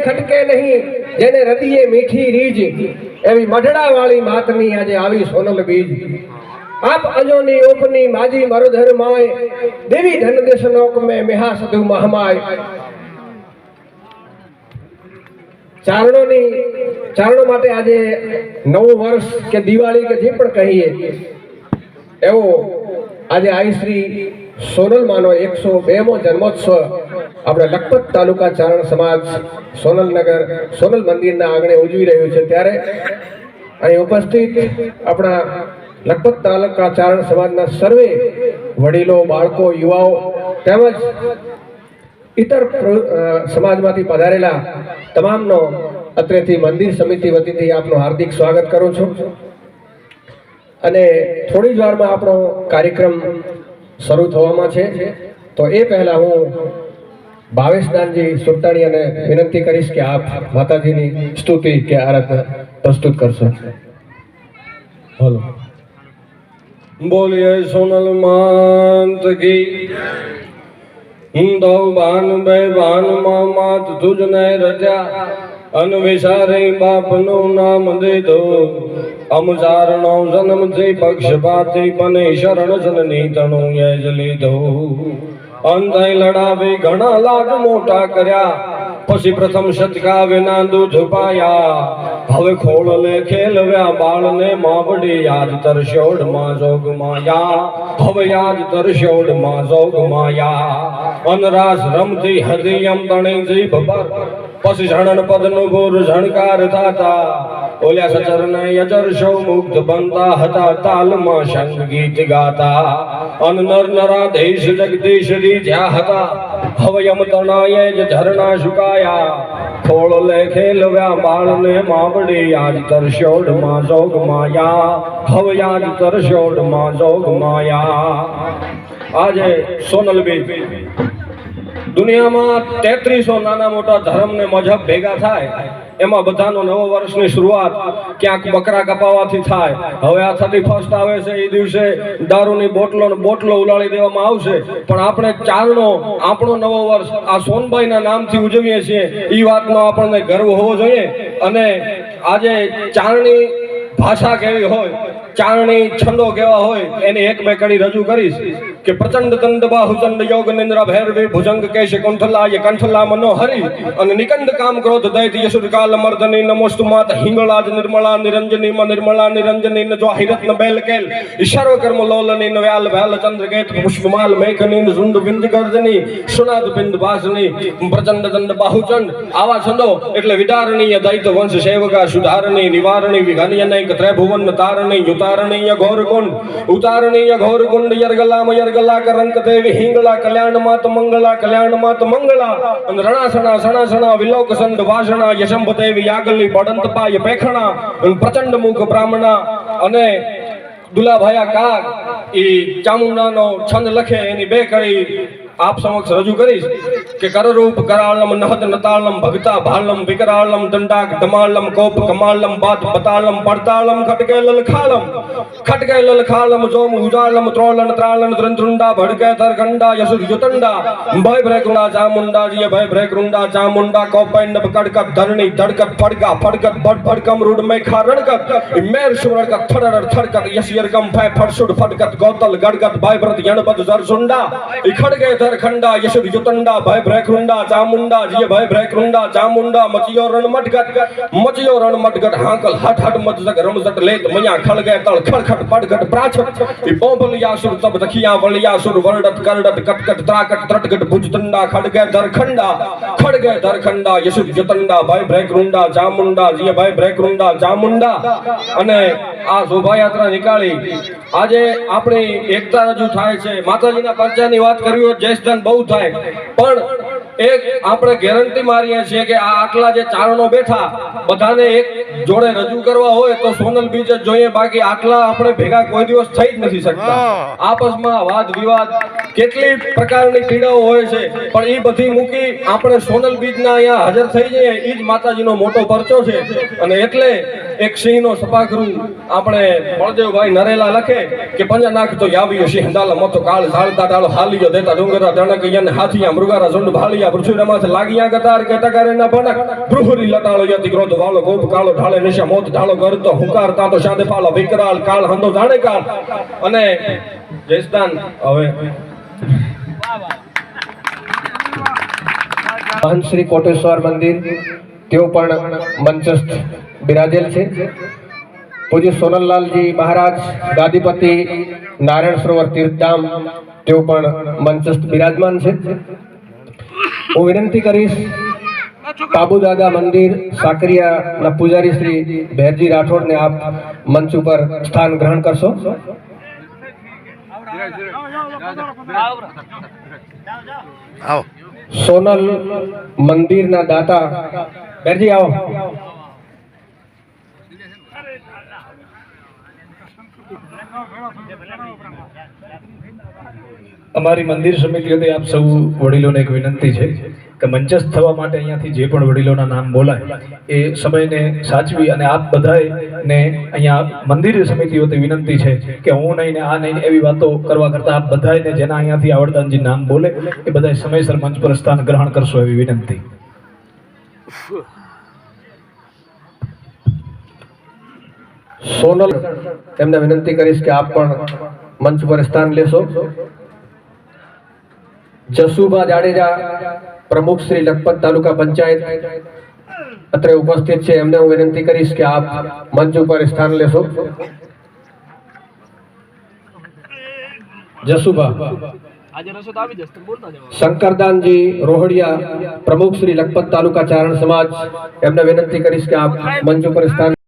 ખટકે નહીં, જેને રતિએ મીઠી રીજ, એવી મઢડા વાળી માતની આજે આવી સોનલ બીજ. આપ અજોની ઓપની માજી મરુધર માય દેવી ધન દેશનોક મે મેહા સધુ મહમાય. ચારણોની, ચારણો માટે આજે નવું વર્ષ કે દિવાળી કે જે પણ કહીએ, એવો આજે આઈ શ્રી સોનલમાનો એકસો બેમો જન્મોત્સવ આપણે લખપત તાલુકા ચારણ સમાજ સોનલનગર સોનલ મંદિરના આંગણે ઉજવી રહ્યું છે. ત્યારે અહીં ઉપસ્થિત આપણા લખપત તાલુકા ચારણ સમાજના સર્વે વડીલો, બાળકો, યુવાઓ તેમજ ઇતર સમાજમાંથી પધારેલા તમામનો અત્રેથી મંદિર સમિતિ વતીથી આપનું હાર્દિક સ્વાગત કરું છું. અને થોડી જ વારમાં આપણો કાર્યક્રમ શરૂ થવામાં છે. તો એ પહેલાં હું ભાવેશદાનજી સુલતાણીયાને વિનંતી કરીશ કે આપ માતાજીની સ્તુતિ કે આરાધના પ્રસ્તુત કરશો. હલો બોલીએ સોનલ માત કી. દો બાન બે બાનમાં માત તુજને રજા. અન વિસારે બાપનું નામ દીધો. અમસારણો જન્મથી પક્ષપાતી બને શરણ જનની તણું એ જ અંતય લડાવી ઘણા લાગ મોટા કર્યા. પછી પ્રથમ શતકા વિના દૂધ પાયા. હવે ખોળ લે ખેલવ્યા બાળને માવડી યાદ તરશોડમાં જોગ માયા. હવે યાદ તરશોડમાં જોગ માયા. અનરાસ રમતી હતી એમ તણી જીભ પર. પછી ઝણન પદનું ભૂર ઝણકાર થાતા. ઓલ્યા સચર ને યજર સૌ મુગ્ધ બનતા હતા. તાલમાં માં સંગીત ગાતા. અન નર નરા દેશ જગદીશ રીજ્યા હતા હવયમ તણાયે જ ઝરણા સુકાયા ખોળ લે ખેલવ્યા બાળને માવડી આજ તરશોડમાં જોગ માયા હવે આજ તરશોડમાં જોગ માયા. આજે સોનલ બીજ દુનિયામાં તેત્રીસો નાના મોટા ધર્મ ને મજહબ ભેગા થાય એમાં બધાનો નવો વર્ષની શરૂઆત ક્યાંક બકરા કપાવાથી થાય. હવે આ થર્ટી ફર્સ્ટ આવે છે, એ દિવસે દારૂની બોટલો બોટલો ઉલાળી દેવામાં આવશે. પણ આપણે ચારણો આપણો નવો વર્ષ, આ સોનભાઈના નામથી ઉજવીએ છીએ, એ વાતનો આપણને ગર્વ હોવો જોઈએ. અને આજે ચારણી ભાષા કેવી હોય ચારણી છંદો કેવા હોય, એની એક બે કડી રજૂ કરીશ કે પ્રચંડ દંડ બાહુચંડ યોગ નિંદ્રા ભૈરવી ભુજંગ કેશ કંઠલા ય કંઠલા મનોહરી અને નિકંદ કામ ક્રોધ દૈત યશુર મર્દની નમોસ્તુ માત હિંગળાજ નિર્મળા નિરંજની મ નિર્મળા નિરંજની ન જો હિરત્ન બેલ કેલ સર્વ કર્મ લોલની ન વ્યાલ વ્યાલ ચંદ્ર કેત પુષ્પમાલ મેઘની ઝુંડ બિંદ ગર્જની સુનાદ બિંદ વાસની પ્રચંડ દંડ બાહુચંડ આવા છંદો એટલે વિદારણીય દૈત વંશ સેવકા સુધારણી નિવારણી વિઘાનીય નૈક ત્રૈભુવન તારણી ઉતારણીય ઘોર ગુંડ યરગલામ યરગલા કરંક દેવી હિંગલા કલ્યાણ માત મંગળા કલ્યાણ માત મંગલા રણાસણા સણા સણા વિલોક સંડ વાસણા યશંભ દેવી યાગલી બડંત પાય પેખણા પ્રચંડ મુખ બ્રાહ્મણા અને દુલાભાયા કાગ એ ચામુંડાનો છંદ લખે એની બે કડી આપ સમક્ષ રજૂ કરીશ કે કરરૂપ કરાળમ નહદ નતાળમ ભગતા ભાલમ વિકરાળમ દંડાક ધમાળમ કોપ કમાળમ બાત બતાળમ પડતાળમ ખટકે લલખાળમ ખટકે લલખાળમ જોમ ઉજાળમ ત્રોલન ત્રાળન ત્રંત્રુંડા ભડકે તરખંડા યસુર યુતંડા ભય ભ્રેકુંડા ચામુંડા જીય ભય ભ્રેકુંડા ચામુંડા કોપૈંડ કડકત ધરણી ધડકત ફડકા ફડકત ભડ ભડકમ રૂડ મેખા રણકત મેર સુરણકત થડર થડકત યસ યરકમ ફાય ફડસુડ ફડકત ગોતલ ગડગત ભાઈ ભરત યણપદ જરસુંડા ઈ ખડગે ધરખંડા યશુર યુતંડા ભય ભ્રેખરુંડા ચામુંડા જીય ભય ભ્રેખરુંડા ચામુંડા મચિયો રણ મટગટ મચિયો રણ મટગટ હાંકલ હટ હટ મજક રમઝટ લેત મયા ખળગે તળ ખડખટ પડગટ પ્રાછટ ઈ બોંબલિયાસુર તબ દખિયા વલિયાસુર વરડત કરડત કટકટ ત્રાકટ ત્રટગટ ભુજતંડા ખડગે ધરખંડા ખડગે ધરખંડા યશુર યુતંડા ભય ભ્રેખરુંડા ચામુંડા જીય ભય ભ્રેખરુંડા ચામુંડા અને આ શોભાયાત્રા નીકાળી આજે આપણી એકતા રજૂ થાય છે. માતાજીના પંચાની વાત કરવી હોય જયસ્દાન બહુ થાય. પણ એક આપણે ગેરંટી મારીએ છીએ કે આ આટલા જે ચારણો બેઠા બધાને એક જોડે રજૂ કરવા હોય તો સોનલ બીજ જ જોઈએ. બાકી આટલા આપણે ભેગા કોઈ દિવસ થઈ જ નથી શકતા. આપસમાં વાદ વિવાદ કેટલી પ્રકારની પીડાઓ હોય છે. પણ એ બધી મૂકી આપણે સોનલ બીજના અહીંયા હાજર થઈ જઈએ. એ જ માતાજીનો મોટો પરચો છે. અને એટલે એક સિંહનો સપાગરું આપણે બળદેવભાઈ નરેલા લખે કે પંજા નાખ તો આવ્યું સિંહ. દાલ મતો કાળ ઝાળતા ડાળો હાલીયો દેતા ડુંગરા દણક હાથિયા મૃગારા ઝુંડ ભાળિયા પૃથ્વીરામાં લાગિયા ગતાર કે ટકારે ના ભણક ભ્રુહરી લટાળો યતિ ક્રોધ વાળો ગોપ કાળો ઢાળે તાતો શાંતે પાલો વિકરાળ કાળ હંદો જાણે કાળ. અને હવે મહંત શ્રી કોટેશ્વર મંદિર, તેઓ પણ મંચસ્થ બિરાજેલ છે. પૂજ્ય સોનલલાલજી મહારાજ, ગાદીપતિ, નારાયણ સરોવર તીર્થધામ, તેઓ પણ મંચસ્થ બિરાજમાન છે. હું વિનંતી કરીશ કાબુદાદા મંદિર સાકરિયાના પૂજારી શ્રી ભેરજી રાઠોડને આપ મંચ ઉપર સ્થાન ગ્રહણ કરશો. સોનલ મંદિરના દાતા. ભેરજી આવો. અમારી મંદિર સમિતિ હતી આપ સૌ વડીલોને એક વિનંતી છે કે મંચસ્થ થવા માટે અહીંયાથી જે પણ વડીલોના નામ બોલાય, એ સમયને સાચવી અને આપ બધાય ને અહીંયા મંદિર સમિતિ વતી વિનંતી છે કે હું નહીં ને આ નહીં એવી વાતો કરવા કરતા આપ બધાયને જેના અહીંયાથી આવડતાનજી નામ બોલે, એ બધાય સમયસર મંચ પર સ્થાન ગ્રહણ કરશો એવી વિનંતી. સોનલ તેમને વિનંતી કરીશ કે આપ પણ મંચ પર સ્થાન લેશો. જસુભા જાડેજા પ્રમુખ શ્રી લખપત તાલુકા પંચાયત. અત્રે ઉપસ્થિત છે એમને હું વિનંતી કરીશ કે આપ મંચ ઉપર સ્થાન લેશો. જસુભા. શંકરદાનજી રોહડિયા પ્રમુખ શ્રી લખપત તાલુકા ચારણ સમાજ એમને વિનંતી કરીશ કે આપ મંચ ઉપર સ્થાન